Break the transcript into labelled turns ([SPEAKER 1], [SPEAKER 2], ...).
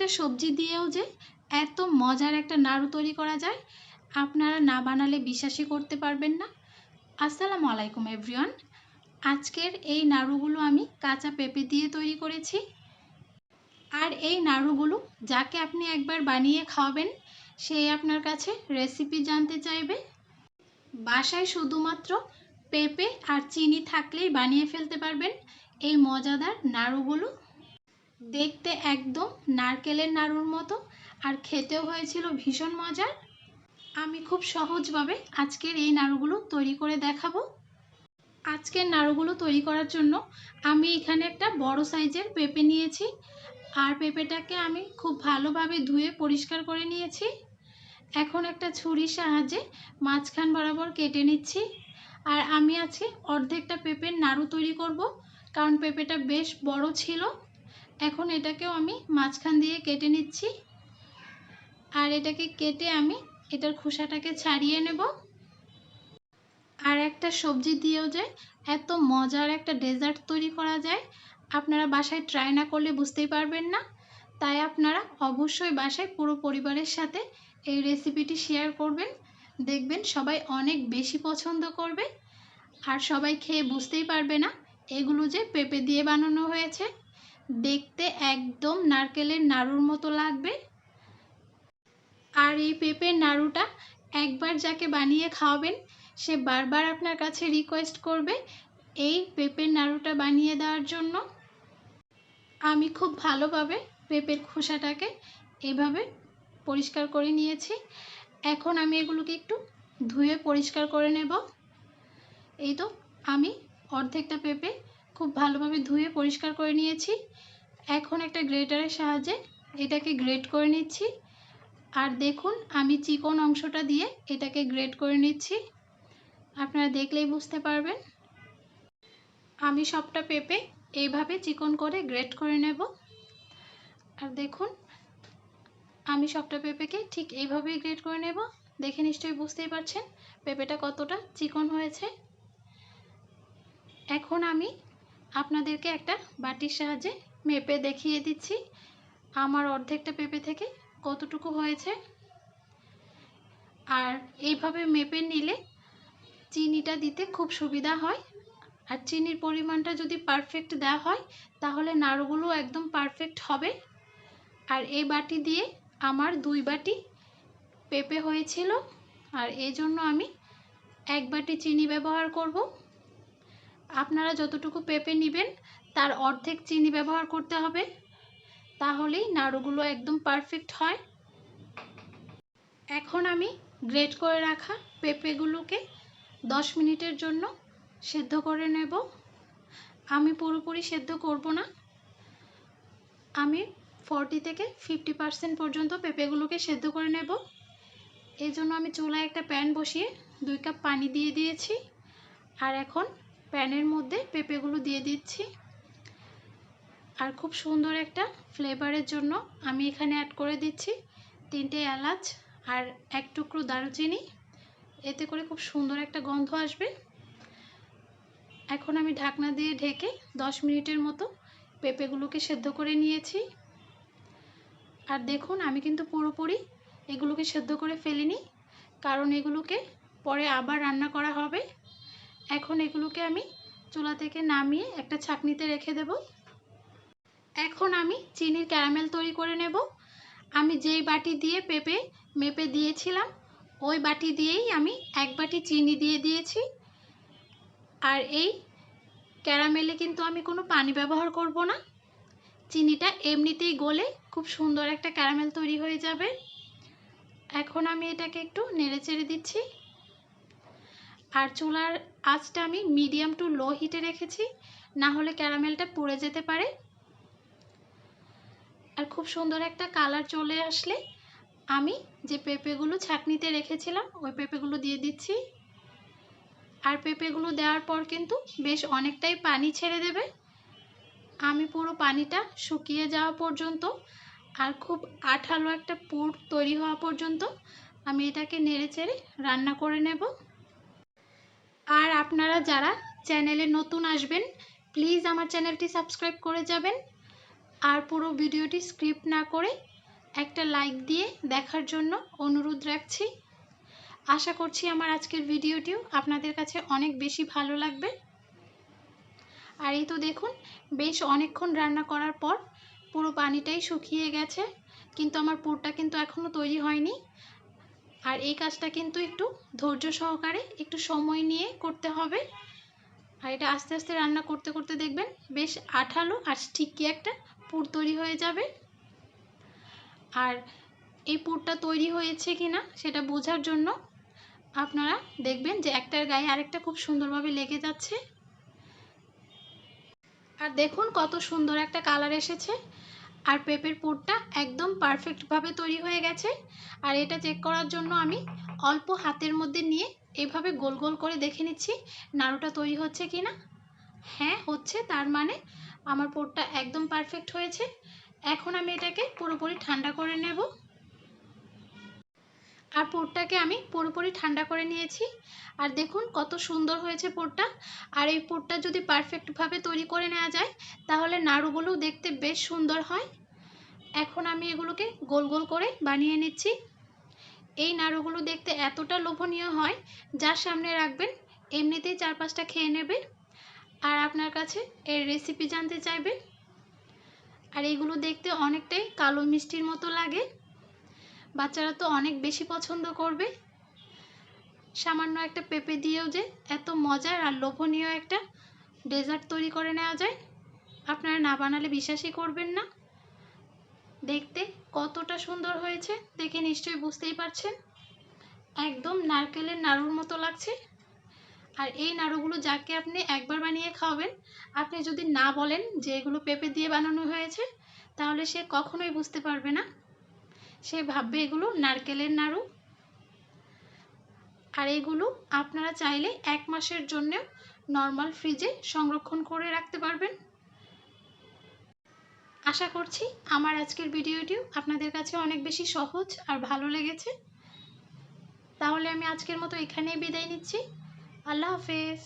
[SPEAKER 1] একটা সবজি দিয়েও যে এত মজার একটা নাড়ু তৈরি করা যায়, আপনারা না বানালে বিশ্বাসই করতে পারবেন না। আসসালামু আলাইকুম এভরিওয়ান আজকের এই নাড়ুগুলো আমি কাঁচা পেঁপে দিয়ে তৈরি করেছি। আর এই নাড়ুগুলো যাকে আপনি একবার বানিয়ে খাওয়াবেন সেই আপনার কাছে রেসিপি জানতে চাইবে। বাসায় শুধুমাত্র পেঁপে আর চিনি থাকলেই বানিয়ে ফেলতে পারবেন এই মজাদার নাড়ুগুলো। দেখতে একদম নারকেলের নাড়ুর মতো আর খেতেও হয়েছিল ভীষণ মজার। আমি খুব সহজভাবে আজকের এই নাড়ুগুলো তৈরি করে দেখাবো। আজকের নাড়ুগুলো তৈরি করার জন্য আমি এখানে একটা বড় সাইজের পেঁপে নিয়েছি আর পেঁপেটাকে আমি খুব ভালোভাবে ধুয়ে পরিষ্কার করে নিয়েছি। এখন একটা ছুরির সাহায্যে মাঝখান বরাবর কেটে নিচ্ছি আর আমি আজকে অর্ধেকটা পেঁপের নাড়ু তৈরি করব, কারণ পেঁপেটা বেশ বড় ছিল। এখন এটাকেও আমি মাঝখান দিয়ে কেটে নিচ্ছি। আর এটাকে কেটে আমি এটার খোসাটাকে ছাড়িয়ে নেব। আর একটা সবজি দিয়েও যে এত মজার একটা ডেজার্ট তৈরি করা যায়, আপনারা বাসায় ট্রাই না করলে বুঝতেই পারবেন না। তাই আপনারা অবশ্যই বাসায় পুরো পরিবারের সাথে এই রেসিপিটি শেয়ার করবেন। দেখবেন সবাই অনেক বেশি পছন্দ করবে। আর সবাই খেয়ে বুঝতেই পারবে না, এগুলো যে পেঁপে দিয়ে বানানো হয়েছে। দেখতে একদম নারকেলের নাড়ুর মতো লাগবে। আর এই পেঁপের নাড়ুটা একবার যাকে বানিয়ে খাওয়াবেন, সে বারবার আপনার কাছে রিকোয়েস্ট করবে এই পেঁপের নাড়ুটা বানিয়ে দেওয়ার জন্য। আমি খুব ভালোভাবে পেঁপের খোসাটাকে এভাবে পরিষ্কার করে নিয়েছি। এখন আমি এগুলোকে একটু ধুয়ে পরিষ্কার করে নেব। এই তো আমি অর্ধেকটা পেঁপে খুব ভালোভাবে ধুয়ে পরিষ্কার করে নিয়েছি। এখন একটা গ্রেটারের সাহায্যে এটাকে গ্রেট করে নিচ্ছি। আর দেখুন, আমি চিকন অংশটা দিয়ে এটাকে গ্রেট করে নিচ্ছি। আপনারা দেখলেই বুঝতে পারবেন। আমি সবটা পেঁপে এইভাবে চিকন করে গ্রেট করে নেব। আর দেখুন, আমি সবটা পেঁপেকে ঠিক এইভাবেই গ্রেট করে নেব। দেখে নিশ্চয়ই বুঝতেই পারছেন পেঁপেটা কতটা চিকন হয়েছে। এখন আমি আপনাদেরকে একটা বাটির সাহায্যে মেপে দেখিয়ে দিচ্ছি। আমার অর্ধেকটা পেঁপে থেকে কতটুকু হয়েছে? আর এইভাবে মেপে নিলে চিনিটা দিতে খুব সুবিধা হয়। আর চিনির পরিমাণটা যদি পারফেক্ট দেওয়া হয়, তাহলে নাড়ুগুলো একদম পারফেক্ট হবে। আর এই বাটি দিয়ে আমার দুই বাটি পেঁপে হয়েছিল। আর এই জন্য আমি এক বাটি চিনি ব্যবহার করব। আপনারা যতটুকু পেঁপে নেবেন, তার অর্ধেক চিনি ব্যবহার করতে হবে। তাহলেই নাড়ুগুলো একদম পারফেক্ট হয়। এখন আমি গ্রেট করে রাখা পেঁপেগুলোকে দশ মিনিটের জন্য সেদ্ধ করে নেব। আমি পুরোপুরি সেদ্ধ করব না। আমি ফর্টি থেকে ফিফটি পার্সেন্ট পর্যন্ত পেঁপেগুলোকে সেদ্ধ করে নেব। এই জন্য আমি চুলায় একটা প্যান বসিয়ে দুই কাপ পানি দিয়ে দিয়েছি। আর এখন প্যানের মধ্যে পেঁপেগুলো দিয়ে দিচ্ছি। আর খুব সুন্দর একটা ফ্লেভারের জন্য আমি এখানে অ্যাড করে দিচ্ছি তিনটে এলাচ আর এক টুকরো দারুচিনি। এতে করে খুব সুন্দর একটা গন্ধ আসবে। এখন আমি ঢাকনা দিয়ে ঢেকে দশ মিনিটের মতো পেঁপেগুলোকে সেদ্ধ করে নিয়েছি। আর দেখুন, আমি কিন্তু পুরোপুরি এগুলোকে সেদ্ধ করে ফেলিনি, কারণ এগুলোকে পরে আবার রান্না করা হবে। এখন এগুলোকে আমি চুলা থেকে নামিয়ে একটা ছাকনিতে রেখে দেব। এখন আমি চিনির ক্যারামেল তৈরি করে নেব। আমি যেই বাটি দিয়ে পেঁপে মেপে দিয়েছিলাম, ওই বাটি দিয়েই আমি এক বাটি চিনি দিয়ে দিয়েছি। আর এই ক্যারামেলে কিন্তু আমি কোনো পানি ব্যবহার করব না। চিনিটা এমনিতেই গলে খুব সুন্দর একটা ক্যারামেল তৈরি হয়ে যাবে। এখন আমি এটাকে একটু নেড়ে চেড়ে দিচ্ছি। আর চুলার আঁচটা আমি মিডিয়াম টু লো হিটে রেখেছি না হলে ক্যারামেলটা পুড়ে যেতে পারে। আর খুব সুন্দর একটা কালার চলে আসলে আমি যে পেঁপেগুলো ছাকনিতে রেখেছিলাম, ওই পেঁপেগুলো দিয়ে দিচ্ছি। আর পেঁপেগুলো দেওয়ার পর কিন্তু বেশ অনেকটাই পানি ছেড়ে দেবে। আমি পুরো পানিটা শুকিয়ে যাওয়া পর্যন্ত আর খুব আঠালো একটা পুর তৈরি হওয়া পর্যন্ত আমি এটাকে নেড়ে চেড়ে রান্না করে নেব। আপনারা যারা চ্যানেলে নতুন আসবেন প্লিজ আমার চ্যানেলটি সাবস্ক্রাইব করে যাবেন। আর পুরো ভিডিওটি স্ক্রিপ্ট না করে একটা লাইক দিয়ে দেখার জন্য অনুরোধ রাখছি। আশা করছি আমার আজকের ভিডিওটিও আপনাদের কাছে অনেক বেশি ভালো লাগবে। আর এই তো দেখুন, বেশ অনেকক্ষণ রান্না করার পর পুরো পানিটাই শুকিয়ে গেছে, কিন্তু আমার পুরটা কিন্তু এখনও তৈরি হয়নি। আর এই কাজটা কিন্তু একটু ধৈর্য সহকারে একটু সময় নিয়ে করতে হবে। আর এটা আস্তে আস্তে রান্না করতে করতে দেখবেন বেশ আঠালো আর স্টিকি একটা পুর তৈরি হয়ে যাবে। আর এই পুরটা তৈরি হয়েছে কি না সেটা বোঝার জন্য আপনারা দেখবেন যে একটার গায়ে আরেকটা খুব সুন্দরভাবে লেগে যাচ্ছে। আর দেখুন কত সুন্দর একটা কালার এসেছে। আর পেঁপের পুরটা একদম পারফেক্টভাবে তৈরি হয়ে গেছে। আর এটা চেক করার জন্য আমি অল্প হাতের মধ্যে নিয়ে এভাবে গোল গোল করে দেখে নিচ্ছি নাড়ুটা তৈরি হচ্ছে কি না হ্যাঁ হচ্ছে, তার মানে আমার পোরটা একদম পারফেক্ট হয়েছে। এখন আমি এটাকে পুরোপুরি ঠান্ডা করে নেব। আর পোরটাকে আমি পুরোপুরি ঠান্ডা করে নিয়েছি। আর দেখুন কত সুন্দর হয়েছে পোরটা আর এই পোরটা যদি পারফেক্টভাবে তৈরি করে নেওয়া যায়, তাহলে নাড়ুগুলোও দেখতে বেশ সুন্দর হয়। এখন আমি এগুলোকে গোল গোল করে বানিয়ে নিচ্ছি। এই নাড়ুগুলো দেখতে এতটা লোভনীয় হয় যার সামনে রাখবেন, এমনিতেই চার পাঁচটা খেয়ে নেবে আর আপনার কাছে এর রেসিপি জানতে চাইবে আর এগুলো দেখতে অনেকটাই কালো মিষ্টির মতো লাগে। বাচ্চারা তো অনেক বেশি পছন্দ করবে। সামান্য একটা পেঁপে দিয়েও যে এত মজার আর লোভনীয় একটা ডেজার্ট তৈরি করে নেওয়া যায়। আপনারা না বানালে বিশ্বাসই করবেন না। দেখতে কতটা সুন্দর হয়েছে দেখে নিশ্চয়ই বুঝতেই পারছেন। একদম নারকেলের নাড়ুর মতো লাগছে। আর এই নাড়ুগুলো যাকে আপনি একবার বানিয়ে খাওয়াবেন, আপনি যদি না বলেন যে এগুলো পেঁপে দিয়ে বানানো হয়েছে, তাহলে সে কখনোই বুঝতে পারবে না। সে ভাববে এগুলো নারকেলের নাড়ু। আর এগুলো আপনারা চাইলে এক মাসের জন্যেও নর্মাল ফ্রিজে সংরক্ষণ করে রাখতে পারবেন। আশা করছি আমার আজকের ভিডিওটিও আপনাদের কাছে অনেক বেশি সহজ আর ভালো লেগেছে। তাহলে আমি আজকের মতো এখানেই বিদায় নিচ্ছি। আল্লাহ হাফেজ।